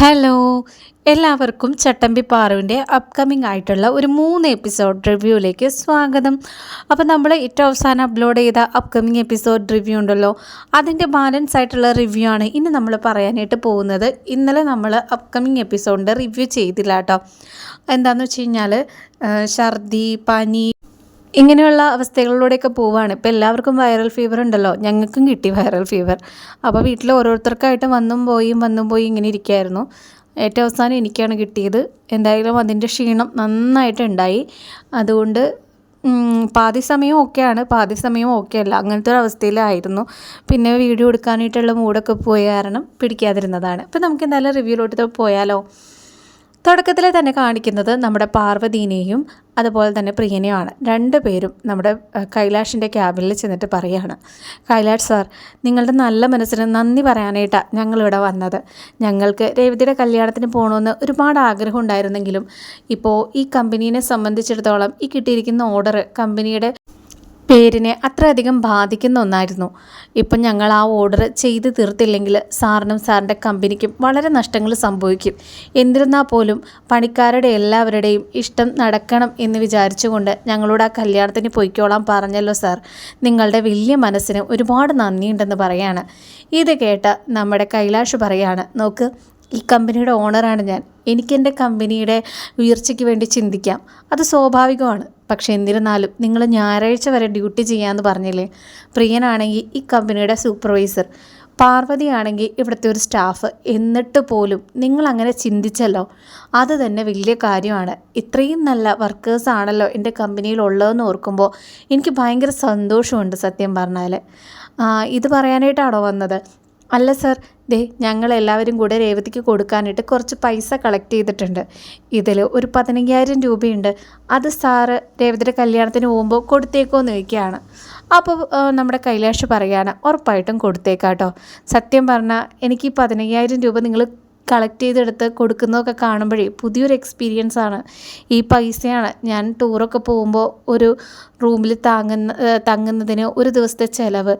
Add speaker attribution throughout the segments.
Speaker 1: Hello എല്ലാവർക്കും ചട്ടമ്പി പാറുവിന്റെ upcoming ആയിട്ടുള്ള ഒരു മൂന്ന് എപ്പിസോഡ് റിവ്യൂയിലേക്ക് സ്വാഗതം. അപ്പോൾ നമ്മൾ ഏറ്റവും അവസാനം അപ്ലോഡ് ചെയ്ത അപ്കമിങ് എപ്പിസോഡ് റിവ്യൂ ഉണ്ടല്ലോ അതിന്റെ ബാലൻസ് ആയിട്ടുള്ള റിവ്യൂ ആണ് ഇന്ന് നമ്മൾ പറയാനായിട്ട് പോകുന്നത്. ഇന്നലെ നമ്മൾ അപ്കമിങ് എപ്പിസോഡിന്റെ റിവ്യൂ ചെയ്തില്ല കേട്ടോ. എന്താണെന്ന് വെച്ച് കഴിഞ്ഞാൽ ഛർദി പനി ഇങ്ങനെയുള്ള അവസ്ഥകളിലൂടെയൊക്കെ പോവുകയാണ് ഇപ്പോൾ എല്ലാവർക്കും വൈറൽ ഫീവർ ഉണ്ടല്ലോ. ഞങ്ങൾക്കും കിട്ടി വൈറൽ ഫീവർ അപ്പോൾ വീട്ടിൽ ഓരോരുത്തർക്കായിട്ട് വന്നും പോയും വന്നും പോയി ഇങ്ങനെ ഇരിക്കുകയായിരുന്നു ഏറ്റവും അവസാനം എനിക്കാണ് കിട്ടിയത്. എന്തായാലും അതിന്റെ ക്ഷീണം നന്നായിട്ട് ഉണ്ടായി അതുകൊണ്ട് പാതി സമയം ഓക്കെയാണ് പാതി സമയം ഓക്കെ അല്ല. അങ്ങനത്തെ ഒരു അവസ്ഥയിലായിരുന്നു. പിന്നെ വീഡിയോ എടുക്കാനായിട്ടുള്ള മൂഡൊക്കെ പോയ കാരണം പിടിക്കാതിരുന്നതാണ്. അപ്പോൾ നമുക്ക് എന്തായാലും റിവ്യൂലോട്ട് പോയാലോ? തുടക്കത്തിൽ തന്നെ കാണിക്കുന്നത് നമ്മുടെ പാർവതീനെയും അതുപോലെ തന്നെ പ്രിയനെയുമാണ്. രണ്ടുപേരും നമ്മുടെ കൈലാഷിന്റെ ക്യാബിനിൽ ചെന്നിട്ട് പറയുകയാണ് കൈലാഷ് സാർ നിങ്ങളുടെ നല്ല മനസ്സിന് നന്ദി പറയാനായിട്ടാണ് ഞങ്ങളിവിടെ വന്നത്. ഞങ്ങൾക്ക് രേവതിയുടെ കല്യാണത്തിന് പോകണമെന്ന് ഒരുപാട് ആഗ്രഹം ഉണ്ടായിരുന്നെങ്കിലും ഇപ്പോൾ ഈ കമ്പനീനെ സംബന്ധിച്ചിടത്തോളം ഈ കിട്ടിയിരിക്കുന്ന ഓർഡർ കമ്പനിയുടെ പേരിനെ അത്രയധികം ബാധിക്കുന്ന ഒന്നായിരുന്നു. ഇപ്പം ഞങ്ങൾ ആ ഓർഡർ ചെയ്ത് തീർത്തില്ലെങ്കിൽ സാറിനും സാറിന്റെ കമ്പനിക്കും വളരെ നഷ്ടങ്ങൾ സംഭവിക്കും. എന്നിരുന്നാൽ പോലും പണിക്കാരുടെ എല്ലാവരുടെയും ഇഷ്ടം നടക്കണം എന്ന് വിചാരിച്ചുകൊണ്ട് ഞങ്ങളോട് ആ കല്യാണത്തിന് പൊയ്ക്കോളാൻ പറഞ്ഞല്ലോ സാർ. നിങ്ങളുടെ വലിയ മനസ്സിന് ഒരുപാട് നന്ദിയുണ്ടെന്ന് പറയാണ്. ഇത് കേട്ട നമ്മുടെ കൈലാഷ് പറയാണ് നോക്ക് ഈ കമ്പനിയുടെ ഓണറാണ് ഞാൻ. എനിക്കെന്റെ കമ്പനിയുടെ ഉയർച്ചയ്ക്ക് വേണ്ടി ചിന്തിക്കാം. അത് സ്വാഭാവികമാണ്. പക്ഷേ എന്നിരുന്നാലും നിങ്ങൾ ഞായറാഴ്ച വരെ ഡ്യൂട്ടി ചെയ്യാമെന്ന് പറഞ്ഞില്ലേ? പ്രിയനാണെങ്കിൽ ഈ കമ്പനിയുടെ സൂപ്പർവൈസർ പാർവതിയാണെങ്കിൽ ഇവിടുത്തെ ഒരു സ്റ്റാഫ്. എന്നിട്ട് പോലും നിങ്ങൾ അങ്ങനെ ചിന്തിച്ചല്ലോ? അത് തന്നെ വലിയ കാര്യമാണ്. ഇത്രയും നല്ല വർക്കേഴ്സ് ആണല്ലോ എന്റെ കമ്പനിയിൽ ഉള്ളതെന്ന് ഓർക്കുമ്പോൾ എനിക്ക് ഭയങ്കര സന്തോഷമുണ്ട് സത്യം പറഞ്ഞാൽ ഇത് പറയാനായിട്ടാണോ വന്നത്? അല്ല സർ ദേ ഞങ്ങൾ എല്ലാവരും കൂടെ രേവതിക്ക് കൊടുക്കാനായിട്ട് കുറച്ച് പൈസ കളക്ട് ചെയ്തിട്ടുണ്ട്. ഇതിൽ ഒരു പതിനയ്യായിരം രൂപയുണ്ട്. അത് സാറ് രേവതിയുടെ കല്യാണത്തിന് പോകുമ്പോൾ കൊടുത്തേക്കോന്ന് ചോദിക്കുകയാണ്. അപ്പോൾ നമ്മുടെ കൈലാഷ് പറയാണ് ഉറപ്പായിട്ടും കൊടുത്തേക്കാട്ടോ. സത്യം പറഞ്ഞാൽ എനിക്ക് ഈ പതിനയ്യായിരം രൂപ നിങ്ങൾ കളക്ട് ചെയ്തെടുത്ത് കൊടുക്കുന്നതൊക്കെ കാണുമ്പോഴേ പുതിയൊരു എക്സ്പീരിയൻസ് ആണ്. ഈ പൈസയാണ്. ഞാൻ ടൂറൊക്കെ പോകുമ്പോൾ ഒരു റൂമിൽ താങ്ങുന്ന തങ്ങുന്നതിന് ഒരു ദിവസത്തെ ചിലവ്.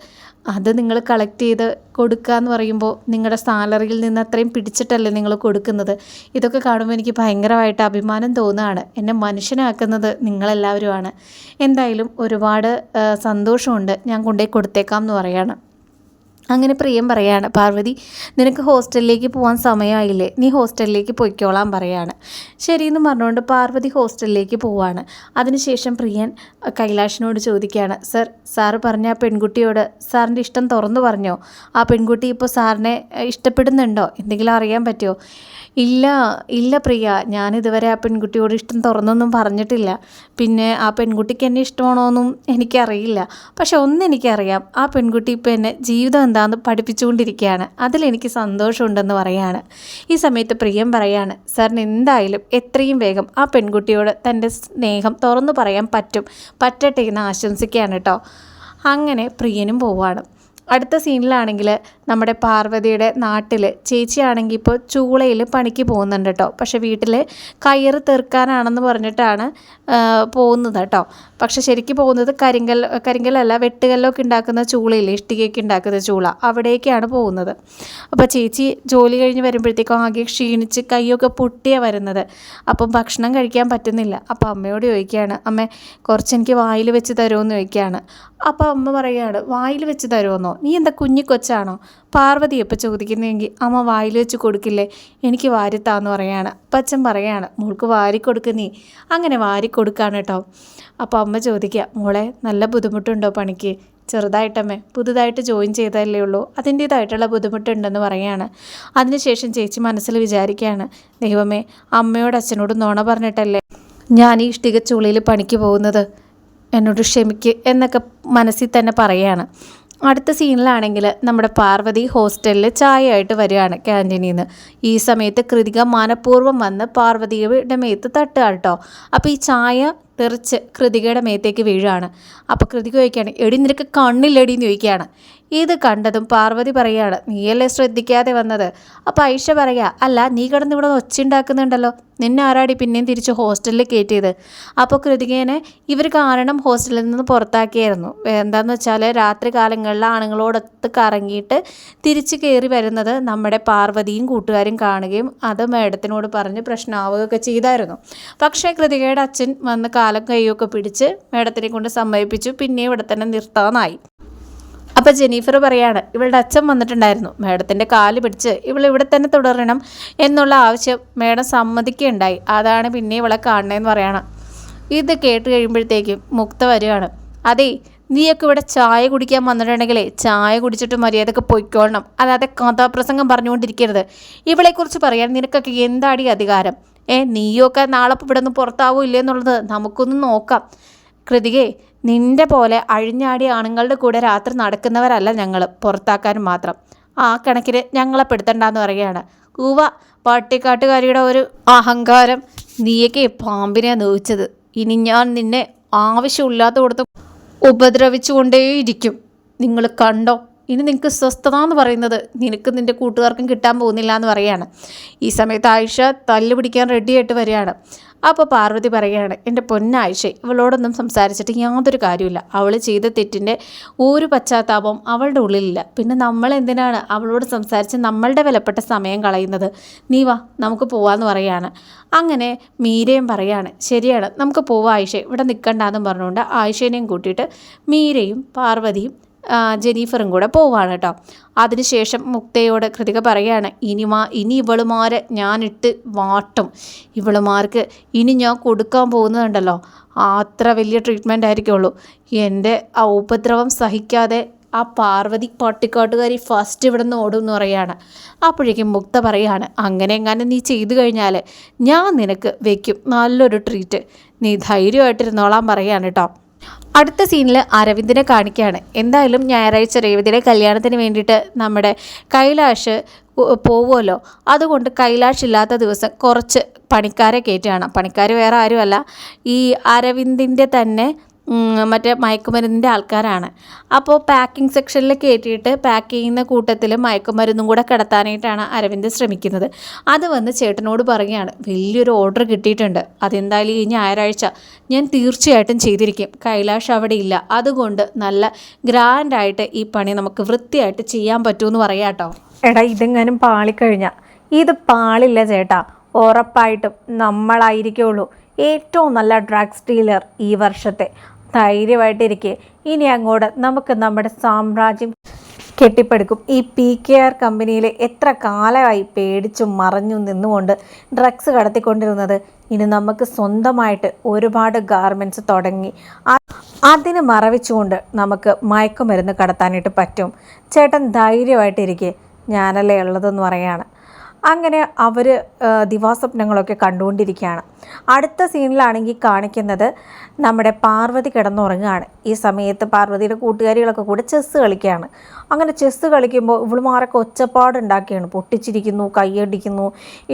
Speaker 1: അത് നിങ്ങൾ കളക്ട് ചെയ്ത് കൊടുക്കുക എന്ന് പറയുമ്പോൾ നിങ്ങളുടെ സാലറിയിൽ നിന്ന് അത്രയും പിടിച്ചിട്ടല്ലേ നിങ്ങൾ കൊടുക്കുന്നത്. ഇതൊക്കെ കാണുമ്പോൾ എനിക്ക് ഭയങ്കരമായിട്ട് അഭിമാനം തോന്നുകയാണ് എന്നെ മനുഷ്യനാക്കുന്നത് നിങ്ങളെല്ലാവരുമാണ്. എന്തായാലും ഒരുപാട് സന്തോഷമുണ്ട്. ഞാൻ കൊണ്ടുപോയി കൊടുത്തേക്കാം എന്ന് പറയാണ്. അങ്ങനെ പ്രിയം പറയാണ് പാർവതി നിനക്ക് ഹോസ്റ്റലിലേക്ക് പോകാൻ സമയമായില്ലേ? നീ ഹോസ്റ്റലിലേക്ക് പൊയ്ക്കോളാൻ പറയാണ്. ശരിയെന്ന് പറഞ്ഞുകൊണ്ട് പാർവതി ഹോസ്റ്റലിലേക്ക് പോവാണ്. അതിനുശേഷം പ്രിയൻ കൈലാഷിനോട് ചോദിക്കുകയാണ് സർ സാറ് പറഞ്ഞ ആ പെൺകുട്ടിയോട് സാറിന്റെ ഇഷ്ടം തുറന്നു പറഞ്ഞോ? ആ പെൺകുട്ടി ഇപ്പോൾ സാറിനെ ഇഷ്ടപ്പെടുന്നുണ്ടോ? എന്തെങ്കിലും അറിയാൻ പറ്റുമോ? ഇല്ല ഇല്ല പ്രിയ. ഞാനിതുവരെ ആ പെൺകുട്ടിയോട് ഇഷ്ടം തുറന്നൊന്നും പറഞ്ഞിട്ടില്ല. പിന്നെ ആ പെൺകുട്ടിക്ക് എന്നെ ഇഷ്ടമാണോ എന്നും എനിക്കറിയില്ല. പക്ഷെ ഒന്നെനിക്കറിയാം ആ പെൺകുട്ടി ഇപ്പോൾ എന്നെ ജീവിതം എന്താണെന്ന് പഠിപ്പിച്ചുകൊണ്ടിരിക്കുകയാണ്. അതിലെനിക്ക് സന്തോഷമുണ്ടെന്ന് പറയാണ്. ഈ സമയത്ത് പ്രിയം പറയാണ് സാറിന് എന്തായാലും എത്രയും വേഗം ആ പെൺകുട്ടിയോട് തന്റെ സ്നേഹം തുറന്നു പറയാൻ പറ്റും. പറ്റട്ടെ എന്ന് ആശംസിക്കുകയാണ് കേട്ടോ. അങ്ങനെ പ്രിയനും പോവാണ്. അടുത്ത സീനിലാണെങ്കിൽ നമ്മുടെ പാർവതിയുടെ നാട്ടിൽ ചേച്ചിയാണെങ്കിൽ ഇപ്പോൾ ചൂളയിൽ പണിക്ക് പോകുന്നുണ്ട് കേട്ടോ. പക്ഷേ വീട്ടിൽ കയറ് തീർക്കാനാണെന്ന് പറഞ്ഞിട്ടാണ് പോകുന്നത് കേട്ടോ. പക്ഷെ ശരിക്കും പോകുന്നത് കരിങ്കൽ കരിങ്കലല്ല വെട്ടുകല്ലൊക്കെ ഉണ്ടാക്കുന്ന ചൂളയില്ലേ ഇഷ്ടികയൊക്കെ ഉണ്ടാക്കുന്ന ചൂള. അവിടേക്കാണ് പോകുന്നത്. അപ്പോൾ ചേച്ചി ജോലി കഴിഞ്ഞ് വരുമ്പോഴത്തേക്കും ആകെ ക്ഷീണിച്ച് കൈയൊക്കെ പൊട്ടിയാണ് വരുന്നത്. അപ്പം ഭക്ഷണം കഴിക്കാൻ പറ്റുന്നില്ല. അപ്പോൾ അമ്മയോട് ചോദിക്കുകയാണ് അമ്മ കുറച്ച് എനിക്ക് വായിൽ വെച്ച് തരുമെന്ന് ചോദിക്കുകയാണ്. അപ്പോൾ അമ്മ പറയുകയാണ് വായിൽ വെച്ച് തരുമെന്നോ? നീ എന്താ കുഞ്ഞി കൊച്ചാണോ? പാർവതി എപ്പോൾ ചോദിക്കുന്നതെങ്കിൽ അമ്മ വായിൽ വെച്ച് കൊടുക്കില്ലേ? എനിക്ക് വാരിത്താന്ന് പറയാണ് അപ്പം അച്ഛൻ പറയാണ് മോൾക്ക് വാരി കൊടുക്ക് നീ. അങ്ങനെ വാരി കൊടുക്കാണ് കേട്ടോ അപ്പോൾ അമ്മ ചോദിക്കുക മോളെ നല്ല ബുദ്ധിമുട്ടുണ്ടോ പണിക്ക്? ചെറുതായിട്ടമ്മേ പുതുതായിട്ട് ജോയിൻ ചെയ്തതല്ലേ ഉള്ളൂ. അതിന്റേതായിട്ടുള്ള ബുദ്ധിമുട്ടുണ്ടെന്ന് പറയാണ്. അതിനുശേഷം ചേച്ചി മനസ്സിൽ വിചാരിക്കുകയാണ് ദൈവമേ അമ്മയോട് അച്ഛനോട് നോണ പറഞ്ഞിട്ടല്ലേ ഞാൻ ഈ ഇഷ്ടികച്ചുള്ളിയിൽ പണിക്ക് പോകുന്നത്? എന്നോട് ക്ഷമിക്ക് എന്നൊക്കെ മനസ്സിൽ തന്നെ പറയാണ്. അടുത്ത സീനിലാണെങ്കിൽ നമ്മുടെ പാർവതി ഹോസ്റ്റലിൽ ചായയായിട്ട് വരികയാണ് ക്യാന്റീനിൽ നിന്ന് ഈ സമയത്ത് കൃതിക മനഃപൂർവം വന്ന് പാർവതിയുടെ മേത്ത് തട്ടുക കേട്ടോ. അപ്പോൾ ഈ ചായ തെറിച്ച് കൃതികയുടെ മേത്തേക്ക് വീഴുകയാണ്. അപ്പോൾ കൃതിക ചോദിക്കുകയാണ് എടി നിനക്ക് കണ്ണില്ലെടി എന്ന് ചോദിക്കുകയാണ്. ഇത് കണ്ടതും പാർവതി പറയാണ് നീയല്ലേ ശ്രദ്ധിക്കാതെ വന്നത്? അപ്പോൾ ഐഷ പറയാ അല്ല നീ കിടന്ന് ഇവിടെ ഒച്ചുണ്ടാക്കുന്നുണ്ടല്ലോ. നിന്നെ ആരാടി പിന്നെയും തിരിച്ച് ഹോസ്റ്റലിൽ കയറ്റിയത്? അപ്പോൾ കൃതികേനെ ഇവർ കാരണം ഹോസ്റ്റലിൽ നിന്ന് പുറത്താക്കിയായിരുന്നു. എന്താണെന്ന് വെച്ചാൽ രാത്രി കാലങ്ങളിൽ ആണുങ്ങളോടൊത്ത് കറങ്ങിയിട്ട് തിരിച്ച് കയറി വരുന്നത് നമ്മുടെ പാർവതിയും കൂട്ടുകാരും കാണുകയും അത് മേഡത്തിനോട് പറഞ്ഞ് പ്രശ്നമാവുകയൊക്കെ ചെയ്തായിരുന്നു. പക്ഷേ കൃതികയുടെ അച്ഛൻ വന്ന് കാലം കൈയൊക്കെ പിടിച്ച് മേഡത്തിനെ കൊണ്ട് സമ്മതിപ്പിച്ചു. പിന്നെ ഇവിടെ തന്നെ നിർത്താമെന്നായി അപ്പോൾ ജെനീഫർ പറയാണ് ഇവളുടെ അച്ഛൻ വന്നിട്ടുണ്ടായിരുന്നു. മേഡത്തിന്റെ കാൽ പിടിച്ച് ഇവൾ ഇവിടെ തന്നെ തുടരണം എന്നുള്ള ആവശ്യം മേഡം സമ്മതിക്കുകയുണ്ടായി. അതാണ് പിന്നെ ഇവളെ കാണണേന്ന് പറയണം. ഇത് കേട്ട് കഴിയുമ്പോഴത്തേക്കും മുക്ത വരികയാണ്. അതേ നീയൊക്കെ ഇവിടെ ചായ കുടിക്കാൻ വന്നിട്ടുണ്ടെങ്കിലേ ചായ കുടിച്ചിട്ട് മര്യാദയ്ക്ക് പൊയ്ക്കോളണം. അല്ലാതെ കഥാപ്രസംഗം പറഞ്ഞുകൊണ്ടിരിക്കരുത്. ഇവളെക്കുറിച്ച് പറയാൻ നിനക്കൊക്കെ എന്താടി അധികാരം? ഏ നീയൊക്കെ നാളെ ഇവിടെ നിന്ന് പുറത്താവോ ഇല്ലെന്നുള്ളത് നമുക്കൊന്ന് നോക്കാം. കൃതികേ നിന്റെ പോലെ അഴിഞ്ഞാടിയ ആണുങ്ങളുടെ കൂടെ രാത്രി നടക്കുന്നവരല്ല ഞങ്ങൾ പുറത്താക്കാൻ മാത്രം. ആ കണക്കിന് ഞങ്ങളെ പെടുത്തണ്ടെന്ന് പറയുകയാണ്. കൂവ പട്ടിക്കാട്ടുകാരിയുടെ ഒരു അഹങ്കാരം. നീയൊക്കെ പാമ്പിനെ നോവിച്ചത്. ഇനി ഞാൻ നിന്നെ ആവശ്യമില്ലാത്ത കൊടുത്ത് ഉപദ്രവിച്ചുകൊണ്ടേയിരിക്കും. നിങ്ങൾ കണ്ടോ? ഇനി നിനക്ക് സ്വസ്ഥത എന്ന് പറയുന്നത് നിനക്ക് നിന്റെ കൂട്ടുകാർക്കും കിട്ടാൻ പോകുന്നില്ല എന്ന് പറയാണ് ഈ സമയത്ത് ആയിഷ തല്ല് പിടിക്കാൻ റെഡിയായിട്ട് വരികയാണ്. അപ്പോൾ പാർവതി പറയുകയാണ് എന്റെ പൊന്നാഴ്ച ഇവളോടൊന്നും സംസാരിച്ചിട്ട് യാതൊരു കാര്യമില്ല അവൾ ചെയ്ത തെറ്റിന്റെ ഒരു പശ്ചാത്താപം അവളുടെ ഉള്ളിലില്ല. പിന്നെ നമ്മൾ എന്തിനാണ് അവളോട് സംസാരിച്ച് നമ്മളുടെ വിലപ്പെട്ട സമയം കളയുന്നത്? നീ വാ നമുക്ക് പോവാന്ന് പറയാണ്. അങ്ങനെ മീരയും പറയാണ് ശരിയാണ് നമുക്ക് പോവാം ആയിഷ. ഇവിടെ നിൽക്കണ്ടെന്നും പറഞ്ഞുകൊണ്ട് ആയിഷേനെയും കൂട്ടിയിട്ട് മീരയും പാർവതിയും ജെനീഫറും കൂടെ പോവാണ് കേട്ടോ. അതിനുശേഷം മുക്തയോട് കൃതിക പറയാണ് ഇനി മാ ഇനി ഇവളുമാരെ ഞാനിട്ട് വാട്ടും. ഇവളുമാർക്ക് ഇനി ഞാൻ കൊടുക്കാൻ പോകുന്നതുണ്ടല്ലോ. അത്ര വലിയ ട്രീറ്റ്മെന്റ് ആയിരിക്കുള്ളൂ. എന്റെ ആ ഉപദ്രവം സഹിക്കാതെ ആ പാർവതി പട്ടിക്കാട്ടുകാരി ഫസ്റ്റ് ഇവിടെ നിന്ന് ഓടും എന്ന് പറയാണ്. അപ്പോഴേക്കും മുക്ത പറയാണ് അങ്ങനെ എങ്ങനെ നീ ചെയ്തു കഴിഞ്ഞാൽ ഞാൻ നിനക്ക് വെക്കും. നല്ലൊരു ട്രീറ്റ് നീ ധൈര്യമായിട്ടിരുന്നോളാൻ പറയാണ് കേട്ടോ. അടുത്ത സീനിൽ അരവിന്ദിനെ കാണിക്കുകയാണ്. എന്തായാലും ഞായറാഴ്ച രേവതിയുടെ കല്യാണത്തിന് വേണ്ടിയിട്ട് നമ്മുടെ കൈലാഷ് പോവുമല്ലോ. അതുകൊണ്ട് കൈലാഷ് ഇല്ലാത്ത ദിവസം കുറച്ച് പണിക്കാരെ കയറ്റുകയാണ്. പണിക്കാർ വേറെ ആരുമല്ല. ഈ അരവിന്ദിന്റെ തന്നെ മറ്റേ മയക്കുമരുന്നിന്റെ ആൾക്കാരാണ്. അപ്പോൾ പാക്കിംഗ് സെക്ഷനിൽ കയറ്റിയിട്ട് പാക്ക് ചെയ്യുന്ന കൂട്ടത്തിൽ മയക്കുമരുന്നും കൂടെ കിടത്താനായിട്ടാണ് അരവിന്ദ് ശ്രമിക്കുന്നത്. അത് വന്ന് ചേട്ടനോട് പറയുകയാണ് വലിയൊരു ഓർഡർ കിട്ടിയിട്ടുണ്ട്. അതെന്തായാലും ഈ ഞായറാഴ്ച ഞാൻ തീർച്ചയായിട്ടും ചെയ്തിരിക്കും. കൈലാഷ് അവിടെ ഇല്ല. അതുകൊണ്ട് നല്ല ഗ്രാൻഡായിട്ട് ഈ പണി നമുക്ക് വൃത്തിയായിട്ട് ചെയ്യാൻ പറ്റുമെന്ന് പറയാം കേട്ടോ.
Speaker 2: എടാ ഇതെങ്ങാനും പാളിക്കഴിഞ്ഞാൽ ഇത് പാളില്ല ചേട്ടാ. ഉറപ്പായിട്ടും നമ്മളായിരിക്കുള്ളൂ. ഏറ്റവും നല്ല ഡ്രഗ്സ് ഡീലർ ഈ വർഷത്തെ. ധൈര്യമായിട്ടിരിക്കെ. ഇനി അങ്ങോട്ട് നമുക്ക് നമ്മുടെ സാമ്രാജ്യം കെട്ടിപ്പടുക്കും. ഈ പി കെ ആർ കമ്പനിയിൽ എത്ര കാലമായി പേടിച്ചും മറഞ്ഞും നിന്നുകൊണ്ട് ഡ്രഗ്സ് കടത്തിക്കൊണ്ടിരുന്നത്. ഇനി നമുക്ക് സ്വന്തമായിട്ട് ഒരുപാട് ഗാർമെന്റ്സ് തുടങ്ങി. അതിന് മറവിച്ചുകൊണ്ട് നമുക്ക് മയക്കുമരുന്ന് കടത്താനായിട്ട് പറ്റും. ചേട്ടൻ ധൈര്യമായിട്ടിരിക്കെ. ഞാനല്ലേ ഉള്ളതെന്ന് പറയാണ്. അങ്ങനെ അവർ ദിവാസ്വപ്നങ്ങളൊക്കെ കണ്ടുകൊണ്ടിരിക്കുകയാണ്. അടുത്ത സീനിലാണെങ്കിൽ കാണിക്കുന്നത് നമ്മുടെ പാർവതി കിടന്നുറങ്ങുകയാണ്. ഈ സമയത്ത് പാർവതിയുടെ കൂട്ടുകാരികളൊക്കെ കൂടെ ചെസ്സ് കളിക്കുകയാണ്. അങ്ങനെ ചെസ്സ് കളിക്കുമ്പോൾ ഇവളുമാരൊക്കെ ഒച്ചപ്പാടുണ്ടാക്കിയാണ്. പൊട്ടിച്ചിരിക്കുന്നു കൈയടിക്കുന്നു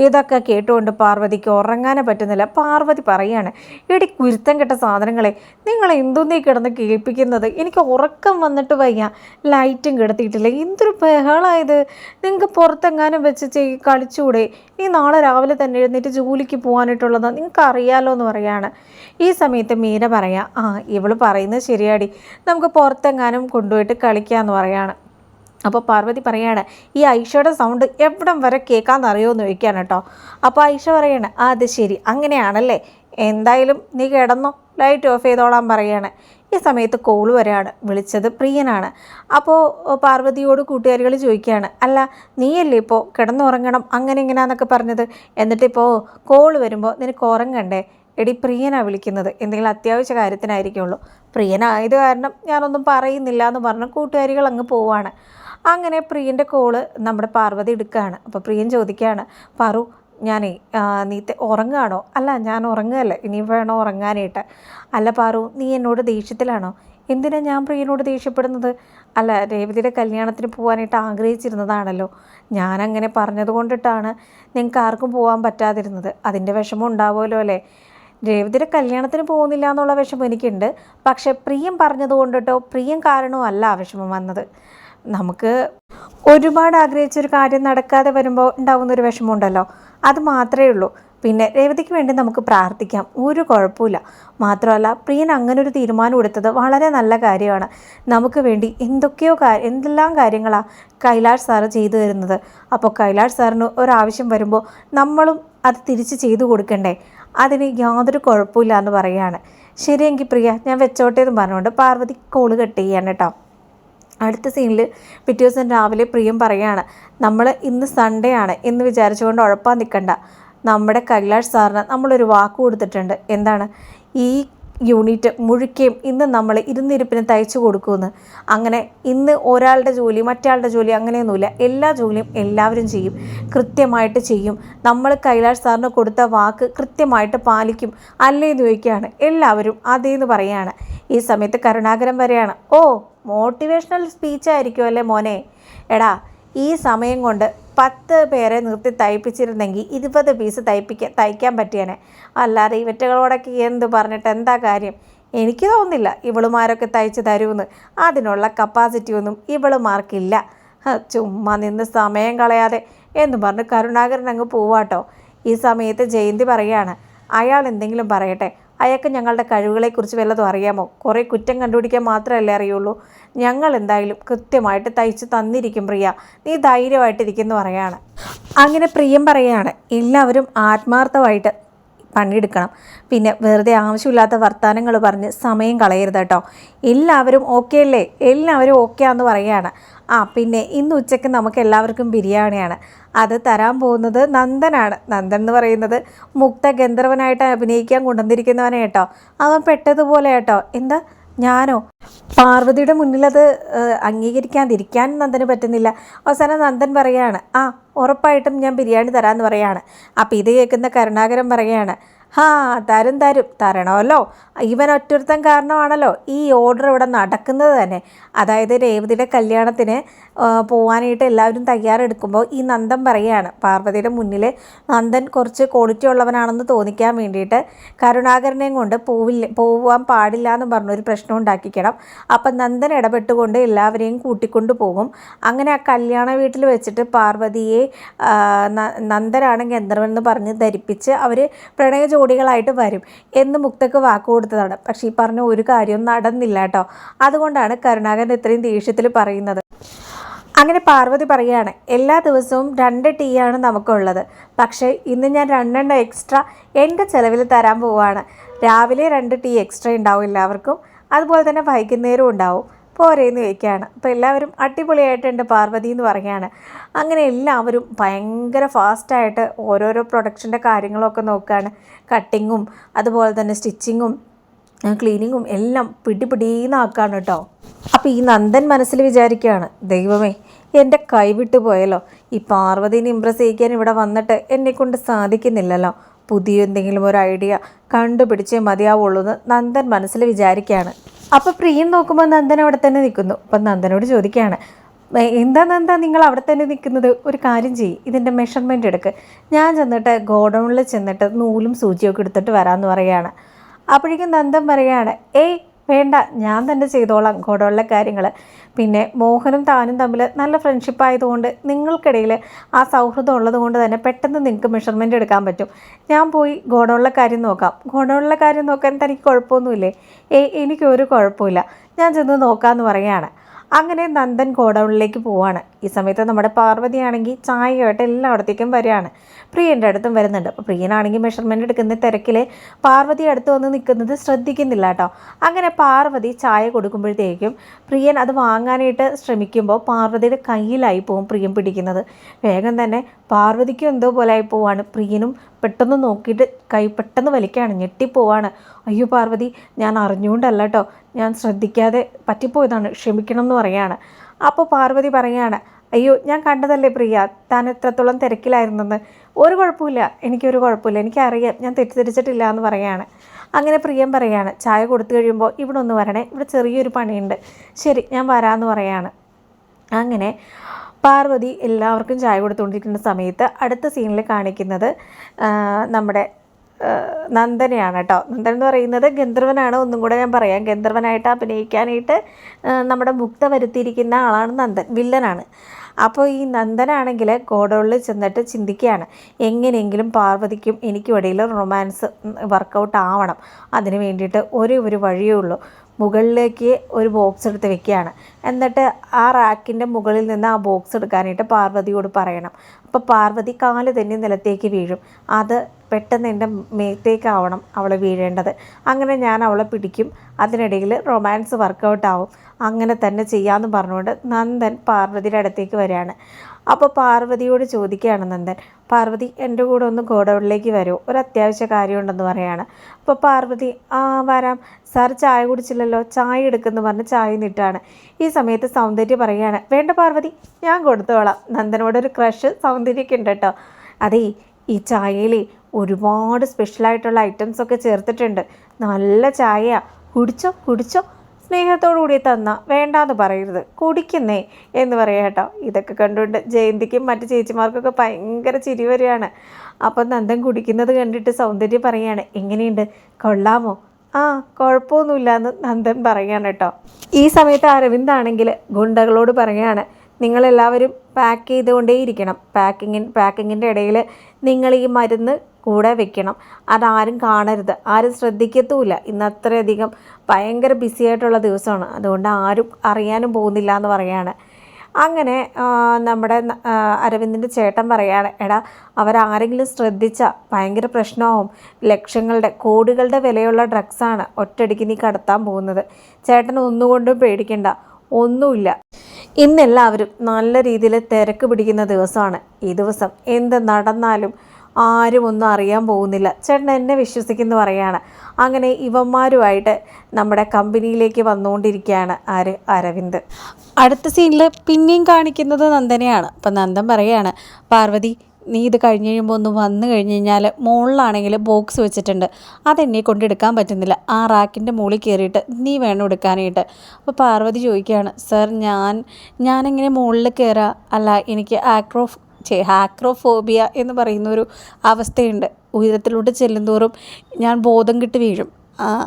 Speaker 2: ഇതൊക്കെ കേട്ടുകൊണ്ട് പാർവതിക്ക് ഉറങ്ങാനേ പറ്റുന്നില്ല. പാർവതി പറയുകയാണ് എടി കുരുത്തം കെട്ട സാധനങ്ങളെ നിങ്ങൾ എന്തൊന്നീ കിടന്ന് കേൾപ്പിക്കുന്നത്? എനിക്ക് ഉറക്കം വന്നിട്ട് വയ്യ. ലൈറ്റും കിടത്തിയിട്ടില്ല. എന്തൊരു ബഹളായത്. നിങ്ങൾക്ക് പുറത്തെങ്ങാനും വെച്ച് ചെയ് കളിച്ചുകൂടെ ഈ നാളെ രാവിലെ തന്നെ എഴുന്നേറ്റ് ജോലിക്ക് പോകാനായിട്ടുള്ളത്. നിങ്ങൾക്ക് അറിയാലോ എന്ന് പറയാണ്. ഈ സമയത്ത് മീര പറയാം ആ ഇവൾ പറയുന്നത് ശരിയാടി നമുക്ക് പുറത്തെങ്ങാനും കൊണ്ടുപോയിട്ട് കളിക്കാമെന്ന് പറയാണ്. അപ്പോൾ പാർവതി പറയാണ് ഈ ഐഷയുടെ സൗണ്ട് എവിടം വരെ കേൾക്കാമെന്ന് അറിയുമെന്ന് ചോദിക്കുകയാണ് കേട്ടോ. അപ്പോൾ ഐഷ പറയാണ് ആ അത് ശരി. അങ്ങനെയാണല്ലേ. എന്തായാലും നീ കിടന്നോ. ലൈറ്റ് ഓഫ് ചെയ്തോളാൻ പറയാണ്. ഈ സമയത്ത് കോൾ വരെയാണ്. വിളിച്ചത് പ്രിയനാണ്. അപ്പോൾ പാർവതിയോട് കൂട്ടുകാരികൾ ചോദിക്കുകയാണ് അല്ല നീയല്ലേ ഇപ്പോൾ കിടന്നുറങ്ങണം? അങ്ങനെ ഇങ്ങനെയാന്നൊക്കെ പറഞ്ഞത്. എന്നിട്ടിപ്പോൾ കോൾ വരുമ്പോൾ നിനക്ക് ഉറങ്ങണ്ടേ? എടി പ്രിയനാ വിളിക്കുന്നത്. എന്തെങ്കിലും അത്യാവശ്യ കാര്യത്തിനായിരിക്കുള്ളൂ. പ്രിയനായത് കാരണം ഞാനൊന്നും പറയുന്നില്ല എന്ന് പറഞ്ഞ് കൂട്ടുകാരികൾ അങ്ങ് പോവാണ്. അങ്ങനെ പ്രിയന്റെ കോൾ നമ്മുടെ പാർവതി എടുക്കുകയാണ്. അപ്പോൾ പ്രിയൻ ചോദിക്കുകയാണ് പറു ഞാനേ നീ ഉറങ്ങുകയാണോ? അല്ല ഞാൻ ഉറങ്ങുകയല്ല. ഇനി വേണോ ഉറങ്ങാനായിട്ട്. അല്ല പാറു നീ എന്നോട് ദേഷ്യത്തിലാണോ? എന്തിനാ ഞാൻ പ്രിയനോട് ദേഷ്യപ്പെടുന്നത്? അല്ല രേവതിയുടെ കല്യാണത്തിന് പോകാനായിട്ട് ആഗ്രഹിച്ചിരുന്നതാണല്ലോ. ഞാനങ്ങനെ പറഞ്ഞത് കൊണ്ടിട്ടാണ് നിങ്ങൾക്ക് ആർക്കും പോകാൻ പറ്റാതിരുന്നത്. അതിന്റെ വിഷമം ഉണ്ടാവുമല്ലോ അല്ലേ? രേവതിയുടെ കല്യാണത്തിന് പോകുന്നില്ല എന്നുള്ള വിഷമം എനിക്കുണ്ട്. പക്ഷെ പ്രിയം പറഞ്ഞത് കൊണ്ടിട്ടോ പ്രിയം കാരണവും അല്ല ആ വിഷമം വന്നത്. നമുക്ക് ഒരുപാട് ആഗ്രഹിച്ചൊരു കാര്യം നടക്കാതെ വരുമ്പോൾ ഉണ്ടാകുന്നൊരു വിഷമമുണ്ടല്ലോ. അത് മാത്രമേ ഉള്ളൂ. പിന്നെ രേവതിക്ക് വേണ്ടി നമുക്ക് പ്രാർത്ഥിക്കാം. ഒരു കുഴപ്പമില്ല. മാത്രമല്ല പ്രിയൻ അങ്ങനെ ഒരു തീരുമാനം എടുത്തത് വളരെ നല്ല കാര്യമാണ്. നമുക്ക് വേണ്ടി എന്തൊക്കെയോ കാ എന്തെല്ലാം കാര്യങ്ങളാണ് കൈലാഷ് സാറ് ചെയ്തു തരുന്നത്. അപ്പോൾ കൈലാഷ് സാറിന് ഒരാവശ്യം വരുമ്പോൾ നമ്മളും അത് തിരിച്ച് ചെയ്തു കൊടുക്കണ്ടേ? അതിന് യാതൊരു കുഴപ്പമില്ല എന്ന് പറയുകയാണ്. ശരിയെങ്കിൽ പ്രിയ ഞാൻ വെച്ചോട്ടേ എന്ന് പറഞ്ഞുകൊണ്ട് പാർവതി കോൾ കട്ട് ചെയ്യാണ് കേട്ടോ അടുത്ത സീനിൽ പിറ്റേ ദിവസം രാവിലെ പ്രിയം പറയാണ് നമ്മൾ ഇന്ന് സൺഡേ ആണ് എന്ന് വിചാരിച്ചുകൊണ്ട് ഉഴപ്പാൻ നിൽക്കണ്ട നമ്മുടെ കൈലാഷ് സാറിന് നമ്മളൊരു വാക്ക് കൊടുത്തിട്ടുണ്ട്. എന്താണ്? ഈ യൂണിറ്റ് മുഴുക്കയും ഇന്ന് നമ്മൾ ഇരുന്നിരിപ്പിന് തയ്ച്ചു കൊടുക്കുമെന്ന് അങ്ങനെ ഇന്ന് ഒരാളുടെ ജോലി മറ്റയാളുടെ ജോലി അങ്ങനെയൊന്നുമില്ല. എല്ലാ ജോലിയും എല്ലാവരും ചെയ്യും. കൃത്യമായിട്ട് ചെയ്യും. നമ്മൾ കൈലാഷ് സാറിന് കൊടുത്ത വാക്ക് കൃത്യമായിട്ട് പാലിക്കും. അല്ലേ എന്ന് ചോദിക്കുകയാണ്. എല്ലാവരും അതേന്ന് പറയാണ് ഈ സമയത്ത് കരുണാകരം വരെയാണ്. ഓ മോട്ടിവേഷണൽ സ്പീച്ചായിരിക്കും അല്ലേ മോനെ? എടാ ഈ സമയം കൊണ്ട് പത്ത് പേരെ നിർത്തി തയ്പ്പിച്ചിരുന്നെങ്കിൽ ഇരുപത് പീസ് തയ്പ്പിക്കാൻ തയ്ക്കാൻ പറ്റിയേനെ. അല്ലാതെ ഇവറ്റകളോടൊക്കെ എന്ത് പറഞ്ഞിട്ട് എന്താ കാര്യം? എനിക്ക് തോന്നുന്നില്ല ഇവളുമാരൊക്കെ തയ്ച്ച് തരുമെന്ന് അതിനുള്ള കപ്പാസിറ്റി ഒന്നും ഇവളുമാർക്കില്ല. ചുമ്മാ നിന്ന് സമയം കളയാതെ എന്ന് പറഞ്ഞ് കരുണാകരൻ അങ്ങ് പോവാട്ടോ. ഈ സമയത്ത് ജയന്തി പറയാണ് അയാൾ എന്തെങ്കിലും പറയട്ടെ. അയാൾക്ക് ഞങ്ങളുടെ കഴിവുകളെക്കുറിച്ച് വല്ലതും അറിയാമോ? കുറേ കുറ്റം കണ്ടുപിടിക്കാൻ മാത്രമല്ലേ അറിയുള്ളൂ. ഞങ്ങൾ എന്തായാലും കൃത്യമായിട്ട് തയ്ച്ച് തന്നിരിക്കും പ്രിയ. നീ ധൈര്യമായിട്ടിരിക്കുന്നു പറയാണ്. അങ്ങനെ പ്രിയം പറയാണ്. എല്ലാവരും ആത്മാർത്ഥമായിട്ട് പണിയെടുക്കണം. പിന്നെ വെറുതെ ആവശ്യമില്ലാത്ത വർത്തമാനങ്ങൾ പറഞ്ഞ് സമയം കളയരുത് കേട്ടോ. എല്ലാവരും ഓക്കെ അല്ലേ? എല്ലാവരും ഓക്കെ ആണെന്ന് പറയുകയാണ് ആ പിന്നെ ഇന്ന് ഉച്ചയ്ക്ക് നമുക്ക് എല്ലാവർക്കും ബിരിയാണിയാണ്. അത് തരാൻ പോകുന്നത് നന്ദനാണ്. നന്ദൻ എന്ന് പറയുന്നത് മുക്ത ഗന്ധർവനായിട്ട് അഭിനയിക്കാൻ കൊണ്ടുവന്നിരിക്കുന്നവനെ കേട്ടോ. അവൻ പെട്ടതുപോലെ കേട്ടോ. എന്താ? ഞാനോ? പാർവതിയുടെ ഏഹ്, അംഗീകരിക്കാതിരിക്കാൻ നന്ദന് പറ്റുന്നില്ല. അവസാനം നന്ദൻ പറയാണ് ആ ഉറപ്പായിട്ടും ഞാൻ ബിരിയാണി തരാമെന്ന് പറയാണ്. അപ്പോൾ ഇത് കേൾക്കുന്ന കരുണാകരൻ പറയാണ് ഹാ തരും തരും. തരണമല്ലോ. ഇവൻ ഒറ്റൊരുത്തൻ കാരണമാണല്ലോ ഈ ഓർഡർ ഇവിടെ നടക്കുന്നത് തന്നെ. അതായത് രേവതിയുടെ കല്യാണത്തിന് പോവാനായിട്ട് എല്ലാവരും തയ്യാറെടുക്കുമ്പോൾ ഈ നന്ദൻ പറയുകയാണ്. പാർവതിയുടെ മുന്നിൽ നന്ദൻ കുറച്ച് ക്വാളിറ്റി ഉള്ളവനാണെന്ന് തോന്നിക്കാൻ വേണ്ടിയിട്ട് കരുണാകരനെയും കൊണ്ട് പോവില്ല പോവാൻ പാടില്ല എന്ന് പറഞ്ഞൊരു പ്രശ്നം ഉണ്ടാക്കിക്കണം. അപ്പം നന്ദൻ ഇടപെട്ടുകൊണ്ട് എല്ലാവരെയും കൂട്ടിക്കൊണ്ട് പോകും. അങ്ങനെ ആ കല്യാണ വീട്ടിൽ വെച്ചിട്ട് പാർവതിയെ ആ, നന്ദനാണ് ഗന്ധർവൻ എന്ന് പറഞ്ഞ് ധരിപ്പിച്ച് അവർ പ്രണയ ജോഡികളായിട്ട് വരും എന്ന് മുക്തക്ക് വാക്ക് കൊടുത്തതാണ്. പക്ഷേ ഈ പറഞ്ഞ ഒരു കാര്യവും നടന്നില്ല കേട്ടോ. അതുകൊണ്ടാണ് കരുണാകരൻ ഇത്രയും ദേഷ്യത്തിൽ പറയുന്നത്. അങ്ങനെ പാർവതി പറയുകയാണ് എല്ലാ ദിവസവും രണ്ട് ടീ ആണ് നമുക്കുള്ളത്. പക്ഷേ ഇന്ന് ഞാൻ രണ്ടെണ്ണം എക്സ്ട്രാ എന്റെ ചിലവിൽ തരാൻ പോവുകയാണ് രാവിലെ രണ്ട് ടീ എക്സ്ട്രാ ഉണ്ടാവും എല്ലാവർക്കും. അതുപോലെ തന്നെ വൈകുന്നേരവും ഉണ്ടാവും. പോരേന്ന് ചോദിക്കുകയാണ്. അപ്പോൾ എല്ലാവരും അടിപൊളിയായിട്ടുണ്ട് പാർവതി എന്ന് പറയുകയാണ്. അങ്ങനെ എല്ലാവരും ഭയങ്കര ഫാസ്റ്റായിട്ട് ഓരോരോ പ്രൊഡക്ഷന്റെ കാര്യങ്ങളൊക്കെ നോക്കുകയാണ്. കട്ടിങ്ങും അതുപോലെ തന്നെ സ്റ്റിച്ചിങ്ങും ക്ലീനിങ്ങും എല്ലാം പിടി പിടീന്നാക്കാണ് കേട്ടോ. അപ്പോൾ ഈ നന്ദൻ മനസ്സിൽ വിചാരിക്കുകയാണ് ദൈവമേ എന്റെ കൈവിട്ടു പോയല്ലോ. ഈ പാർവതിനെ ഇമ്പ്രസ് ചെയ്യിക്കാൻ ഇവിടെ വന്നിട്ട് എന്നെക്കൊണ്ട് സാധിക്കുന്നില്ലല്ലോ. പുതിയ എന്തെങ്കിലും ഒരു ഐഡിയ കണ്ടുപിടിച്ചേ മതിയാവുള്ളൂ എന്ന് നന്ദൻ മനസ്സിൽ വിചാരിക്കുകയാണ്. അപ്പോൾ പ്രിയം നോക്കുമ്പോൾ നന്ദൻ അവിടെ തന്നെ നിൽക്കുന്നു. അപ്പം നന്ദനോട് ചോദിക്കുകയാണ് "ഏ, എന്താ നന്ദ നിങ്ങൾ അവിടെ തന്നെ നിൽക്കുന്നത്? ഒരു കാര്യം ചെയ്യും ഇതിന്റെ മെഷർമെന്റ് എടുക്ക്. ഞാൻ ചെന്നിട്ട് ഗോഡൗണിൽ ചെന്നിട്ട് നൂലും സൂചിയൊക്കെ എടുത്തിട്ട് വരാമെന്ന് പറയുകയാണ്. അപ്പോഴേക്കും നന്ദൻ പറയുകയാണ് ഏയ് വേണ്ട ഞാൻ തന്നെ ചെയ്തോളാം ഗോഡൗണിലെ കാര്യങ്ങൾ പിന്നെ മോഹനും താനും തമ്മിൽ നല്ല ഫ്രണ്ട്ഷിപ്പ് ആയതുകൊണ്ട് നിങ്ങൾക്കിടയിൽ ആ സൗഹൃദം ഉള്ളത് കൊണ്ട് തന്നെ പെട്ടെന്ന് നിങ്ങൾക്ക് മെഷർമെന്റ് എടുക്കാൻ പറ്റും. ഞാൻ പോയി ഗോഡൗണിലെ കാര്യം നോക്കാം. ഗോഡൗണിലെ കാര്യം നോക്കാൻ തനിക്ക് കുഴപ്പമൊന്നുമില്ലേ? ഏ എനിക്കൊരു കുഴപ്പമില്ല. ഞാൻ ചെന്ന് നോക്കാമെന്ന് പറയുകയാണ്. അങ്ങനെ നന്ദൻ ഗോഡൗണിലേക്ക് പോവാണ്. ഈ സമയത്ത് നമ്മുടെ പാർവതിയാണെങ്കിൽ ചായയായിട്ട് എല്ലായിടത്തേക്കും വരികയാണ്. പ്രിയന്റെ അടുത്തും വരുന്നുണ്ട്. അപ്പോൾ പ്രിയനാണെങ്കിൽ മെഷർമെന്റ് എടുക്കുന്ന തിരക്കിൽ പാർവതി അടുത്ത് വന്ന് നിൽക്കുന്നത് ശ്രദ്ധിക്കുന്നില്ല കേട്ടോ. അങ്ങനെ പാർവതി ചായ കൊടുക്കുമ്പോഴത്തേക്കും പ്രിയൻ അത് വാങ്ങാനായിട്ട് ശ്രമിക്കുമ്പോൾ പാർവതിയുടെ കയ്യിലായി പോവും പ്രിയൻ പിടിക്കുന്നത്. വേഗം തന്നെ പാർവതിക്കും എന്തോ പോലെ ആയി പോവാണ്. പ്രിയനും പെട്ടെന്ന് നോക്കിയിട്ട് കൈ പെട്ടെന്ന് വലിക്കുകയാണ് ഞെട്ടിപ്പോവാണ്. അയ്യോ പാർവതി ഞാൻ അറിഞ്ഞുകൊണ്ടല്ല കേട്ടോ. ഞാൻ ശ്രദ്ധിക്കാതെ പറ്റിപ്പോയതാണ് ക്ഷമിക്കണം എന്ന് പറയാണ്. അപ്പോൾ പാർവതി പറയാണ് അയ്യോ ഞാൻ കണ്ടതല്ലേ പ്രിയ? താൻ എത്രത്തോളം തിരക്കിലായിരുന്നെന്ന്. ഒരു കുഴപ്പമില്ല. എനിക്കൊരു കുഴപ്പമില്ല. എനിക്കറിയാം ഞാൻ തെറ്റിദ്ധരിച്ചിട്ടില്ല എന്ന് പറയാണ്. അങ്ങനെ പ്രിയം പറയാണ് ചായ കൊടുത്തു കഴിയുമ്പോൾ ഇവിടെ ഒന്ന് വരണേ. ഇവിടെ ചെറിയൊരു പണിയുണ്ട്. ശരി ഞാൻ വരാമെന്ന് പറയാണ്. അങ്ങനെ പാർവതി എല്ലാവർക്കും ചായ കൊടുത്തുകൊണ്ടിരിക്കുന്ന സമയത്ത് അടുത്ത സീനിൽ കാണിക്കുന്നത് നമ്മുടെ നന്ദനെയാണ് കേട്ടോ. നന്ദൻ എന്ന് പറയുന്നത് ഗന്ധർവനാണ്. ഒന്നും കൂടെ ഞാൻ പറയാം. ഗന്ധർവനായിട്ട് അഭിനയിക്കാനായിട്ട് നമ്മുടെ മുക്ത വരുത്തിയിരിക്കുന്ന ആളാണ് നന്ദൻ. വില്ലനാണ്. അപ്പോൾ ഈ നന്ദനാണെങ്കിൽ ഗോഡൗണിൽ ചെന്നിട്ട് ചിന്തിക്കുകയാണ്. എങ്ങനെയെങ്കിലും പാർവതിക്കും എനിക്കും ഇടയിൽ റൊമാൻസ് വർക്കൗട്ട് ആവണം. അതിന് വേണ്ടിയിട്ട് ഒരേ ഒരു വഴിയേ ഉള്ളൂ. മുകളിലേക്ക് ഒരു ബോക്സ് എടുത്ത് വെക്കുകയാണ്. എന്നിട്ട് ആ റാക്കിന്റെ മുകളിൽ നിന്ന് ആ ബോക്സ് എടുക്കാനായിട്ട് പാർവതിയോട് പറയണം. അപ്പോൾ പാർവതി കാൽ തന്നെ നിലത്തേക്ക് വീഴും. അത് പെട്ടെന്ന് എന്റെ മേത്തേക്കാവണം അവളെ വീഴേണ്ടത്. അങ്ങനെ ഞാൻ അവളെ പിടിക്കും. അതിനിടയിൽ റൊമാൻസ് വർക്കൗട്ട് ആവും. അങ്ങനെ തന്നെ ചെയ്യാമെന്ന് പറഞ്ഞുകൊണ്ട് നന്ദൻ പാർവതിയുടെ അടുത്തേക്ക് വരികയാണ്. അപ്പോൾ പാർവതിയോട് ചോദിക്കുകയാണ് നന്ദൻ പാർവതി എന്റെ കൂടെ ഒന്ന് ഗോഡൗണിലേക്ക് വരുമോ ഒരു അത്യാവശ്യ കാര്യമുണ്ടെന്ന് പറയാണ്. അപ്പോൾ പാർവതി ആ വരാം. സാർ ചായ കുടിച്ചില്ലല്ലോ. ചായ എടുക്കുമെന്ന് പറഞ്ഞ് ചായ നിട്ടാണ്. ഈ സമയത്ത് സൗന്ദര്യ പറയുകയാണ് വേണ്ട പാർവതി ഞാൻ കൊടുത്തോളാം. നന്ദനോടൊരു ക്രഷ് സൗന്ദര്യക്ക് ഉണ്ട് കേട്ടോ അതേ ഈ ചായയിൽ ഒരുപാട് സ്പെഷ്യലായിട്ടുള്ള ഐറ്റംസ് ഒക്കെ ചേർത്തിട്ടുണ്ട്. നല്ല ചായയാ. കുടിച്ചോ കുടിച്ചോ. സ്നേഹത്തോടു കൂടി തന്ന. വേണ്ടാന്ന് പറയരുത്. കുടിക്കുന്നേ എന്ന് പറയാം കേട്ടോ ഇതൊക്കെ കണ്ടുകൊണ്ട് ജയന്തിക്കും മറ്റു ചേച്ചിമാർക്കൊക്കെ ഭയങ്കര ചിരി വരികയാണ്. അപ്പം നന്ദൻ കുടിക്കുന്നത് കണ്ടിട്ട് സൗന്ദര്യം പറയുകയാണ് എങ്ങനെയുണ്ട്? കൊള്ളാമോ? ആ കുഴപ്പമൊന്നുമില്ല എന്ന് നന്ദൻ പറയുകയാണ് കേട്ടോ. ഈ സമയത്ത് അരവിന്ദാണെങ്കിൽ ഗുണ്ടകളോട് പറയുകയാണ് നിങ്ങളെല്ലാവരും പാക്ക് ചെയ്തുകൊണ്ടേയിരിക്കണം. പാക്കിങ്ങിൻ പാക്കിങ്ങിന്റെ ഇടയിൽ നിങ്ങൾ ഈ മരുന്ന് കൂടെ വെക്കണം. അതാരും കാണരുത്. ആരും ശ്രദ്ധിക്കത്തുമില്ല. ഇന്ന് അത്രയധികം ഭയങ്കര ബിസി ആയിട്ടുള്ള ദിവസമാണ്. അതുകൊണ്ട് ആരും അറിയാനും പോകുന്നില്ല എന്ന് പറയാണ് അങ്ങനെ നമ്മുടെ അരവിന്ദിന്റെ ചേട്ടൻ പറയാണ് എടാ അവരാരെങ്കിലും ശ്രദ്ധിച്ചാൽ ഭയങ്കര പ്രശ്നമാവും. ലക്ഷങ്ങളുടെ കോടികളുടെ വിലയുള്ള ഡ്രഗ്സാണ് ഒറ്റയടിക്ക് നീ കടത്താൻ പോകുന്നത്. ചേട്ടൻ ഒന്നുകൊണ്ടും പേടിക്കണ്ട. ഒന്നുമില്ല. ഇന്നെല്ലാവരും നല്ല രീതിയിൽ തിരക്ക് പിടിക്കുന്ന ദിവസമാണ്. ഈ ദിവസം എന്ത് നടന്നാലും ആരും ഒന്നും അറിയാൻ പോകുന്നില്ല. ചേട്ടൻ എന്നെ വിശ്വസിക്കുന്നു പറയാണ്. അങ്ങനെ ഇവന്മാരുമായിട്ട് നമ്മുടെ കമ്പനിയിലേക്ക് വന്നുകൊണ്ടിരിക്കുകയാണ് ആര്? അരവിന്ദ്.
Speaker 1: അടുത്ത സീനിൽ പിന്നെയും കാണിക്കുന്നത് നന്ദനെയാണ്. അപ്പം നന്ദൻ പറയാണ് പാർവതി നീ ഇത് കഴിഞ്ഞ് കഴിയുമ്പോൾ ഒന്ന് വന്നു കഴിഞ്ഞ് കഴിഞ്ഞാൽ മുകളിലാണെങ്കിൽ ബോക്സ് വെച്ചിട്ടുണ്ട്. അതെന്നെ കൊണ്ടെടുക്കാൻ പറ്റുന്നില്ല. ആ റാക്കിന്റെ മുകളിൽ കയറിയിട്ട് നീ വേണം എടുക്കാനായിട്ട്. അപ്പോൾ പാർവതി ചോദിക്കുകയാണ് സർ ഞാൻ ഞാനെങ്ങനെ മുകളിൽ കയറുക അല്ല എനിക്ക് ആക്രോ ചേ ആക്രോഫോബിയ എന്ന് പറയുന്ന ഒരു അവസ്ഥയുണ്ട്. ഉയരത്തിലോട്ട് ചെല്ലുന്തോറും ഞാൻ ബോധം കിട്ടി വീഴും.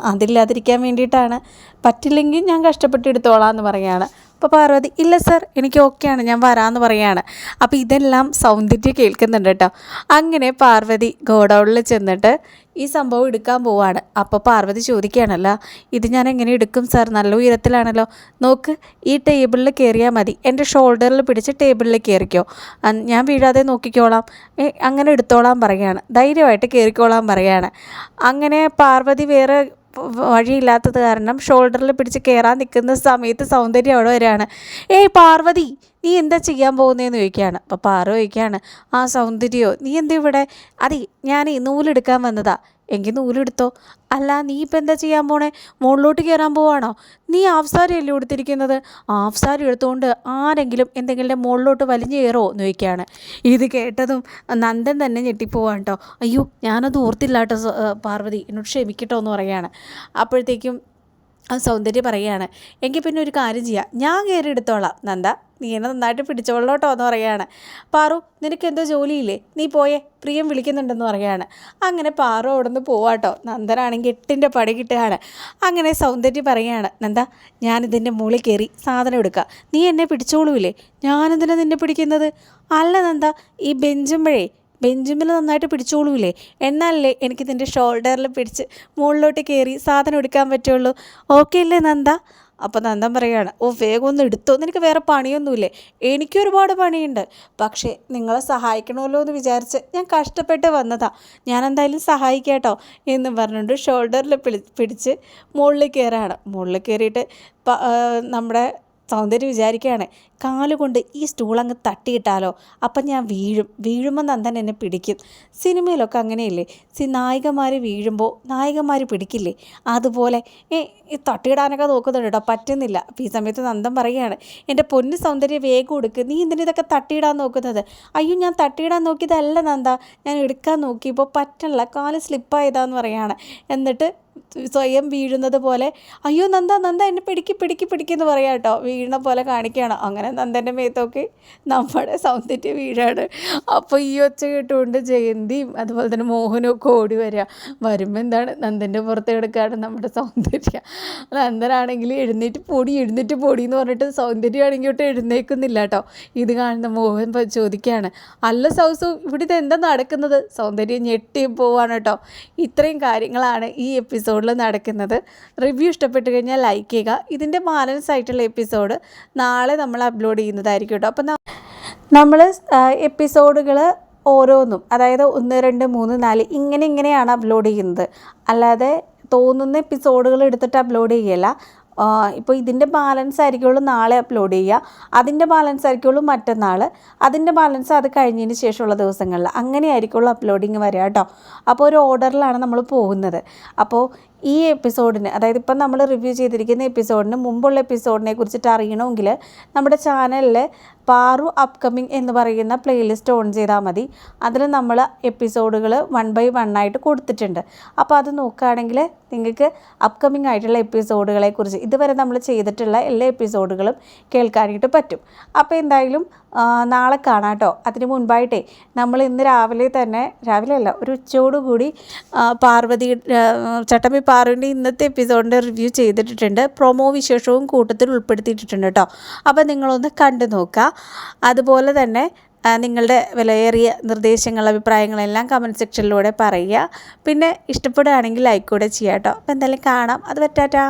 Speaker 1: അതില്ലാതിരിക്കാൻ വേണ്ടിയിട്ടാണ്. പറ്റില്ലെങ്കിൽ ഞാൻ കഷ്ടപ്പെട്ട് എടുത്തോളാം എന്ന് പറയാണ് അപ്പോൾ പാർവതി ഇല്ല സർ എനിക്ക് ഓക്കെയാണ് ഞാൻ വരാമെന്ന് പറയാണ് അപ്പോൾ ഇതെല്ലാം സൗന്ദര്യം കേൾക്കുന്നുണ്ട് കേട്ടോ. അങ്ങനെ പാർവതി ഗോഡൗണിൽ ചെന്നിട്ട് ഈ സംഭവം എടുക്കാൻ പോവാണ്. അപ്പോൾ പാർവതി ചോദിക്കുകയാണല്ലോ ഇത് ഞാൻ എങ്ങനെ എടുക്കും സർ? നല്ല ഉയരത്തിലാണല്ലോ. നോക്ക് ഈ ടേബിളിൽ കയറിയാൽ മതി. എന്റെ ഷോൾഡറിൽ പിടിച്ച് ടേബിളിൽ കയറിക്കോ. ഞാൻ വീഴാതെ നോക്കിക്കോളാം. അങ്ങനെ എടുത്തോളാം പറയാണ് ധൈര്യമായിട്ട് കയറിക്കോളാം പറയാണ് അങ്ങനെ പാർവതി വേറെ വഴിയില്ലാത്തത് കാരണം ഷോൾഡറിൽ പിടിച്ച് കയറാൻ നിൽക്കുന്ന സമയത്ത് സൗന്ദര്യം അവിടെ വരികയാണ്. ഏയ് പാർവതി നീ എന്താ ചെയ്യാൻ പോകുന്നതെന്ന് ചോദിക്കുകയാണ്. അപ്പോൾ പാർവ ചോദിക്കുകയാണ് ആ സൗന്ദര്യമോ നീ എന്താ ഇവിടെ അതെ ഞാൻ നൂലെടുക്കാൻ വന്നതാ. എങ്കിൽ നൂലെടുത്തോ അല്ല നീ ഇപ്പം എന്താ ചെയ്യാൻ പോണേ? മുകളിലോട്ട് കയറാൻ പോവാണോ? നീ ഹാഫ് സാരി അല്ലേ ഉടുത്തിരിക്കുന്നത് ഹാഫ് സാരി എടുത്തുകൊണ്ട് ആരെങ്കിലും എന്തെങ്കിലും മുകളിലോട്ട് വലിഞ്ഞു കയറോ എന്ന് ചോദിക്കുകയാണ് ഇത് കേട്ടതും നന്ദൻ തന്നെ ഞെട്ടിപ്പോവാണ് കേട്ടോ അയ്യോ ഞാനത് ഓർത്തില്ല കേട്ടോ പാർവതി. എന്നോട് ക്ഷമിക്കട്ടോ എന്ന് പറയുകയാണ് അപ്പോഴത്തേക്കും സൗന്ദര്യം പറയുകയാണ് എങ്കിൽ പിന്നെ ഒരു കാര്യം ചെയ്യാം. ഞാൻ കയറി എടുത്തോളാം നന്ദ. നീ എന്നെ നന്നായിട്ട് പിടിച്ചോളോട്ടോ എന്ന് പറയാണ്. പാറു നിനക്ക് എന്തോ ജോലിയില്ലേ? നീ പോയേ പ്രിയം വിളിക്കുന്നുണ്ടെന്ന് പറയാണ്. അങ്ങനെ പാറു അവിടെ നിന്ന് പോവാട്ടോ. നന്ദനാണെങ്കിൽ എട്ടിന്റെ പടി കിട്ടുകയാണ്. അങ്ങനെ സൗന്ദര്യം പറയുകയാണ് നന്ദ ഞാനിതിന്റെ മുകളിൽ കയറി സാധനം എടുക്കുക നീ എന്നെ പിടിച്ചോളൂല്ലേ? ഞാനെന്തിനാ നിന്നെ പിടിക്കുന്നത്? അല്ല നന്ദ ഈ ബെഞ്ചുമ്പഴേ ബെഞ്ചുമിൽ നന്നായിട്ട് പിടിച്ചോളൂലേ എന്നാലല്ലേ എനിക്ക് നിന്റെ ഷോൾഡറിൽ പിടിച്ച് മുകളിലോട്ട് കയറി സാധനം എടുക്കാൻ പറ്റുള്ളൂ. ഓക്കെ അല്ലേ നന്ദ? അപ്പോൾ നന്ദൻ പറയുകയാണ് ഓ വേഗം ഒന്ന് എടുത്തോ എനിക്ക് വേറെ പണിയൊന്നുമില്ലേ? എനിക്ക് ഒരുപാട് പണിയുണ്ട്. പക്ഷേ നിങ്ങളെ സഹായിക്കണമല്ലോ എന്ന് വിചാരിച്ച് ഞാൻ കഷ്ടപ്പെട്ട് വന്നതാ. ഞാൻ എന്തായാലും സഹായിക്കാട്ടോ എന്ന് പറഞ്ഞുകൊണ്ട് ഷോൾഡറിൽ പിടിച്ച് മുകളിൽ കയറാണ്. മുകളിൽ കയറിയിട്ട് നമ്മുടെ സൗന്ദര്യം വിചാരിക്കുകയാണ്. കാലുകൊണ്ട് ഈ സ്റ്റൂൾ അങ്ങ് തട്ടിയിട്ടാലോ? അപ്പം ഞാൻ വീഴും. വീഴുമ്പോൾ നന്ദൻ എന്നെ പിടിക്കും. സിനിമയിലൊക്കെ അങ്ങനെയല്ലേ? സി നായികമാർ വീഴുമ്പോൾ നായികമാർ പിടിക്കില്ലേ? അതുപോലെ ഏ തട്ടിയിടാനൊക്കെ നോക്കുന്നുണ്ട് കേട്ടോ. പറ്റുന്നില്ല. അപ്പം ഈ സമയത്ത് നന്ദൻ പറയുകയാണ് എന്റെ പൊന്ന് സൗന്ദര്യം വേഗം എടുക്കുക നീ എന്തിനാ ഇതൊക്കെ തട്ടിയിടാൻ നോക്കുന്നത്? അയ്യോ ഞാൻ തട്ടിയിടാൻ നോക്കിയതല്ല നന്ദ. ഞാൻ എടുക്കാൻ നോക്കിയപ്പോൾ പറ്റണില്ല. കാൽ സ്ലിപ്പായതാന്ന് പറയുകയാണ് എന്നിട്ട് സ്വയം വീഴുന്നത് പോലെ അയ്യോ നന്ദ നന്ദ എന്നെ പിടിക്കി പിടിക്കി പിടിക്കെന്ന് പറയാം കേട്ടോ. വീഴണ പോലെ കാണിക്കുകയാണ് അങ്ങനെ നന്ദന്റെ മേത്തൊക്കെ നമ്മുടെ സൗന്ദര്യം വീഴാണ് അപ്പോൾ ഈ ഒച്ച കേട്ടുകൊണ്ട് ജയന്തിയും അതുപോലെ തന്നെ മോഹനും ഒക്കെ ഓടി വരിക വരുമ്പോൾ എന്താണ്? നന്ദന്റെ പുറത്ത് കിടക്കുകയാണ് നമ്മുടെ സൗന്ദര്യം. നന്ദനാണെങ്കിൽ എഴുന്നേറ്റ് പൊടി എഴുന്നേറ്റ് പൊടി എന്ന് പറഞ്ഞിട്ട് സൗന്ദര്യമാണെങ്കിൽ ഒട്ട് എഴുന്നേൽക്കുന്നില്ല കേട്ടോ. ഇത് കാണുന്ന മോഹൻ ചോദിക്കുകയാണ് അല്ല സൗസു ഇവിടെ ഇത് എന്താ നടക്കുന്നത്? സൗന്ദര്യം ഞെട്ടി പോവാണ് കേട്ടോ. ഇത്രയും കാര്യങ്ങളാണ് ഈ എപ്പിസോഡിൽ നടക്കുന്നത്. റിവ്യൂ ഇഷ്ടപ്പെട്ട് കഴിഞ്ഞാൽ ലൈക്ക് ചെയ്യുക. ഇതിന്റെ ബാലൻസ് ആയിട്ടുള്ള എപ്പിസോഡ് നാളെ നമ്മൾ അപ്ലോഡ് ചെയ്യുന്നതായിരിക്കും കേട്ടോ. അപ്പം നമ്മൾ എപ്പിസോഡുകൾ ഓരോന്നും അതായത് ഒന്ന് രണ്ട് മൂന്ന് നാല് ഇങ്ങനെ ഇങ്ങനെയാണ് അപ്ലോഡ് ചെയ്യുന്നത്. അല്ലാതെ തോന്നുന്ന എപ്പിസോഡുകൾ എടുത്തിട്ട് അപ്ലോഡ് ചെയ്യല്ല. ഇപ്പോൾ ഇതിന്റെ ബാലൻസ് ആയിരിക്കുള്ളൂ നാളെ അപ്ലോഡ് ചെയ്യുക. അതിന്റെ ബാലൻസ് ആയിരിക്കുള്ളൂ മറ്റന്നാൾ അതിന്റെ ബാലൻസ് അത് കഴിഞ്ഞതിന് ശേഷമുള്ള ദിവസങ്ങളിൽ. അങ്ങനെ ആയിരിക്കുള്ളൂ അപ്ലോഡിങ് വരിക കേട്ടോ. അപ്പോൾ ഒരു ഓർഡറിലാണ് നമ്മൾ പോകുന്നത്. അപ്പോൾ ഈ എപ്പിസോഡിന് അതായത് ഇപ്പം നമ്മൾ റിവ്യൂ ചെയ്തിരിക്കുന്ന എപ്പിസോഡിന് മുമ്പുള്ള എപ്പിസോഡിനെ കുറിച്ചിട്ട് അറിയണമെങ്കിൽ നമ്മുടെ ചാനലിൽ പാറു അപ്കമിങ് എന്ന് പറയുന്ന പ്ലേലിസ്റ്റ് ഓൺ ചെയ്താൽ മതി. അതിൽ നമ്മൾ എപ്പിസോഡുകൾ വൺ ബൈ വൺ ആയിട്ട് കൊടുത്തിട്ടുണ്ട്. അപ്പോൾ അത് നോക്കുകയാണെങ്കിൽ നിങ്ങൾക്ക് അപ്കമിങ് ആയിട്ടുള്ള എപ്പിസോഡുകളെ കുറിച്ച് ഇതുവരെ നമ്മൾ ചെയ്തിട്ടുള്ള എല്ലാ എപ്പിസോഡുകളും കേൾക്കാനായിട്ട് പറ്റും. അപ്പോൾ എന്തായാലും നാളെ കാണാം കേട്ടോ. അതിന് മുൻപായിട്ടേ നമ്മൾ ഇന്ന് രാവിലെ തന്നെ രാവിലെ അല്ല ഒരു ഉച്ചയോടുകൂടി പാർവതി ചട്ടമ്പി പാറുവിന്റെ ഇന്നത്തെ എപ്പിസോഡിന്റെ റിവ്യൂ ചെയ്തിട്ടുണ്ട് പ്രൊമോ വിശേഷവും കൂട്ടത്തിൽ ഉൾപ്പെടുത്തിയിട്ടുണ്ട് കേട്ടോ. അപ്പോൾ നിങ്ങളൊന്ന് കണ്ടു നോക്കുക. അതുപോലെ തന്നെ നിങ്ങളുടെ വിലയേറിയ നിർദ്ദേശങ്ങൾ അഭിപ്രായങ്ങളെല്ലാം കമന്റ് സെക്ഷനിലൂടെ പറയുക. പിന്നെ ഇഷ്ടപ്പെടുകയാണെങ്കിൽ ലൈക്ക് കൂടെ ചെയ്യാം കേട്ടോ. അപ്പോൾ എന്തായാലും കാണാം. അത് പറ്റാറ്റാ